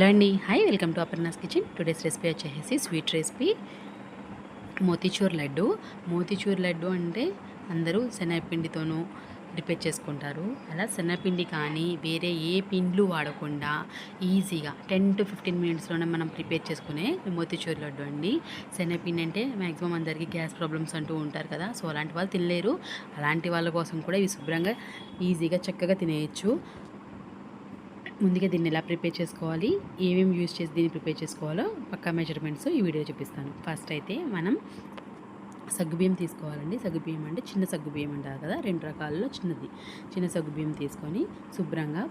Hello అండి. Hi welcome to Aparna's kitchen today's recipe వచ్చేసి sweet recipe motichoor laddu. Motichoor laddu అంటే అందరూ శనగపిండితోనూ ప్రిపేర్ చేసుకుంటారు. అలా శనగపిండి కానీ వేరే ఏ పిండ్లు వాడకుండా ఈజీగా టెన్ టు ఫిఫ్టీన్ మినిట్స్లోనే మనం ప్రిపేర్ చేసుకునే మోతిచూర్ లడ్డు అండి. శనగపిండి అంటే మ్యాక్సిమం అందరికీ గ్యాస్ ప్రాబ్లమ్స్ అంటూ ఉంటారు కదా. సో అలాంటి వాళ్ళు తినలేరు. అలాంటి వాళ్ళ కోసం కూడా ఇవి శుభ్రంగా ఈజీగా చక్కగా తినేయచ్చు. ముందుగా దీన్ని ఎలా ప్రిపేర్ చేసుకోవాలి? ఏమేమి యూజ్ చేసి దీన్ని ప్రిపేర్ చేసుకోవాలో పక్కా మెజర్మెంట్స్ ఈ వీడియో చూపిస్తాను. ఫస్ట్ అయితే మనం సగ్గుబియ్యం తీసుకోవాలండి. సగ్గుబియ్యం అంటే చిన్న సగ్గుబియ్యం అంటారు కదా రెండు రకాలలో చిన్నది. చిన్న సగ్గుబియ్యం తీసుకొని శుభ్రంగా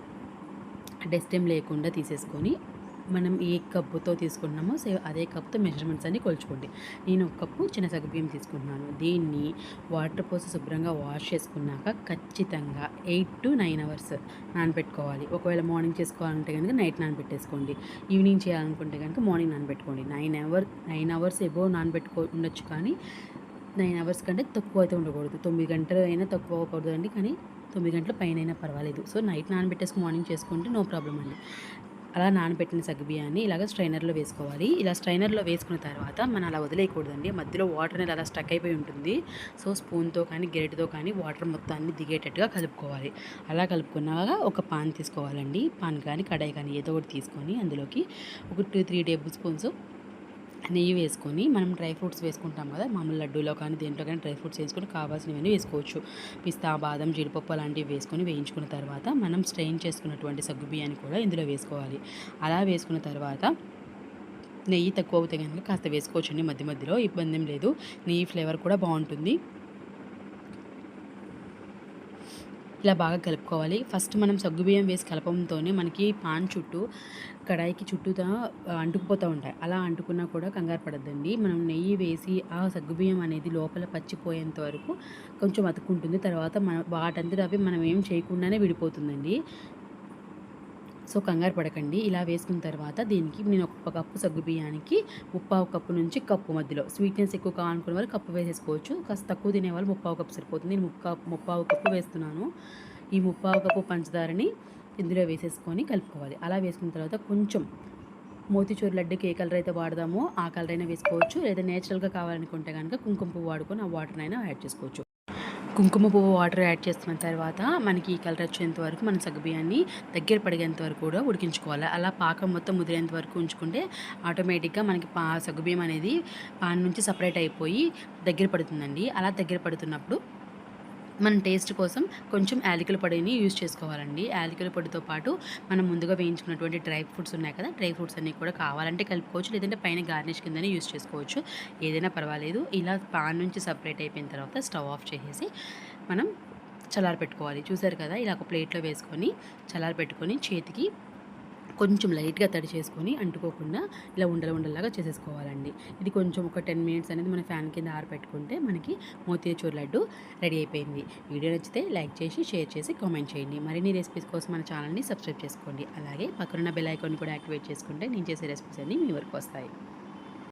డస్ట్ ఏం లేకుండా తీసేసుకొని మనం ఏ కప్పుతో తీసుకుంటున్నామో సేమ్ అదే కప్తో మెజర్మెంట్స్ అన్ని కొలుచుకోండి. నేను ఒక కప్పు చిన్న సగ్గుబియ్యం తీసుకుంటున్నాను. దీన్ని వాటర్ పోసి శుభ్రంగా వాష్ చేసుకున్నాక ఖచ్చితంగా ఎయిట్ టు నైన్ అవర్స్ నానబెట్టుకోవాలి. ఒకవేళ మార్నింగ్ చేసుకోవాలంటే కనుక నైట్ నానబెట్టేసుకోండి. ఈవినింగ్ చేయాలనుకుంటే కనుక morning నానబెట్టుకోండి. Nine hour nine hours above నానబెట్టుకో ఉండొచ్చు కానీ నైన్ అవర్స్ కంటే తక్కువ అయితే ఉండకూడదు. తొమ్మిది గంటలు అయినా తక్కువ అవ్వకూడదు అండి కానీ తొమ్మిది గంటల పైన అయినా పర్వాలేదు. సో నైట్ నానబెట్టేసి మార్నింగ్ చేసుకుంటే నో ప్రాబ్లం అండి. అలా నానబెట్టిన సగ్గుబియ్యాన్ని ఇలాగ స్ట్రైనర్లో వేసుకోవాలి. ఇలా స్ట్రైనర్లో వేసుకున్న తర్వాత మనం అలా వదిలేయకూడదండి. మధ్యలో వాటర్ అనేది అలా స్టక్ అయిపోయి ఉంటుంది. సో స్పూన్తో కానీ గెరెట్తో కానీ వాటర్ మొత్తాన్ని దిగేటట్టుగా కలుపుకోవాలి. అలా కలుపుకున్నాక ఒక పాన్ తీసుకోవాలండి. పాన్ కానీ కడాయి కానీ ఏదో ఒకటి తీసుకొని అందులోకి ఒక టూ త్రీ టేబుల్ స్పూన్స్ నెయ్యి వేసుకొని మనం డ్రై ఫ్రూట్స్ వేసుకుంటాం కదా మామూలు లడ్డూలో కానీ దేంట్లో కానీ డ్రై ఫ్రూట్స్ వేసుకొని కావాల్సినవన్నీ వేసుకోవచ్చు. పిస్తా బాదం జీడిపప్పు అలాంటివి వేసుకొని వేయించుకున్న తర్వాత మనం స్ట్రెయిన్ చేసుకున్నటువంటి సగ్గు బియ్యాన్ని కూడా ఇందులో వేసుకోవాలి. అలా వేసుకున్న తర్వాత నెయ్యి తక్కువ అవుతాయి కనుక కాస్త వేసుకోవచ్చండి మధ్య మధ్యలో ఇబ్బంది లేదు. నెయ్యి ఫ్లేవర్ కూడా బాగుంటుంది. ఇలా బాగా కలుపుకోవాలి. ఫస్ట్ మనం సగ్గుబియ్యం వేసి కలపడంతోనే మనకి పాన్ చుట్టూ కడాయికి చుట్టూతా అంటుకుపోతూ ఉంటాయి. అలా అంటుకున్నా కూడా కంగారు పడద్దండి. మనం నెయ్యి వేసి ఆ సగ్గుబియ్యం అనేది లోపల పచ్చిపోయేంత వరకు కొంచెం అతుక్కుంటుంది. తర్వాత మన వాటంతట అవి మనం ఏం చేయకుండానే విడిపోతుందండి. సో కంగారు పడకండి. ఇలా వేసుకున్న తర్వాత దీనికి నేను ఒక కప్పు సగ్గు బియ్యానికి ముప్పావు కప్పు నుంచి కప్పు మధ్యలో స్వీట్నెస్ ఎక్కువ కావాలనుకునే వాళ్ళు కప్పు వేసేసుకోవచ్చు. కాస్త తక్కువ తినే వాళ్ళు ముప్పావు కప్పు సరిపోతుంది. నేను ముక్క ముప్పావు కప్పు వేస్తున్నాను. ఈ ముప్పావు కప్పు పంచదారని ఇందులో వేసేసుకొని కలుపుకోవాలి. అలా వేసుకున్న తర్వాత కొంచెం మోతిచూరు లడ్డుకి ఏ కలర్ అయితే వాడదామో ఆ కలర్ అయినా వేసుకోవచ్చు. లేదా నేచురల్గా కావాలనుకుంటే కనుక కుంకుమ పువ్వు వాడుకొని ఆ వాటర్ అయినా యాడ్ చేసుకోవచ్చు. కుంకుమ పువ్వు వాటర్ యాడ్ చేసిన తర్వాత మనకి ఈ కలర్ వచ్చేంత వరకు మన సగ్గుబియ్యాన్ని దగ్గర పడిగేంత వరకు కూడా ఉడికించుకోవాలి. అలా పాకం మొత్తం ముదిరేంత వరకు ఉంచుకుంటే ఆటోమేటిక్గా మనకి పా సగ్గుబియ్యం అనేది పాన్ నుంచి సపరేట్ అయిపోయి దగ్గర పడుతుందండి. అలా దగ్గర పడుతున్నప్పుడు మనం టేస్ట్ కోసం కొంచెం యాలకుల పొడిని యూజ్ చేసుకోవాలండి. యాలకుల పొడితో పాటు మనం ముందుగా వేయించుకున్నటువంటి డ్రై ఫ్రూట్స్ ఉన్నాయి కదా డ్రై ఫ్రూట్స్ అన్నీ కూడా కావాలంటే కలుపుకోవచ్చు లేదంటే పైన గార్నిష్ కిందనే యూజ్ చేసుకోవచ్చు. ఏదైనా పర్వాలేదు. ఇలా పాన్ నుంచి సపరేట్ అయిపోయిన తర్వాత స్టవ్ ఆఫ్ చేసేసి మనం చల్లారి పెట్టుకోవాలి చూసారు కదా ఇలా ఒక ప్లేట్లో వేసుకొని చల్లారి పెట్టుకొని చేతికి కొంచెం లైట్గా తడి చేసుకొని అంటుకోకుండా ఇలా ఉండల ఉండలాగా చేసేసుకోవాలండి. ఇది కొంచెం ఒక టెన్ మినిట్స్ అనేది మన ఫ్యాన్ కింద ఆరపెట్టుకుంటే మనకి మోతీచూర్ లడ్డు రెడీ అయిపోయింది. వీడియో నచ్చితే లైక్ చేసి షేర్ చేసి కామెంట్ చేయండి. మరిన్ని రెసిపీస్ కోసం మన ఛానల్ని సబ్స్క్రైబ్ చేసుకోండి. అలాగే పక్కనున్న బెల్ ఐకాన్ కూడా యాక్టివేట్ చేసుకుంటే నేను చేసే రెసిపీస్ అన్నీ మీ వరకు వస్తాయి.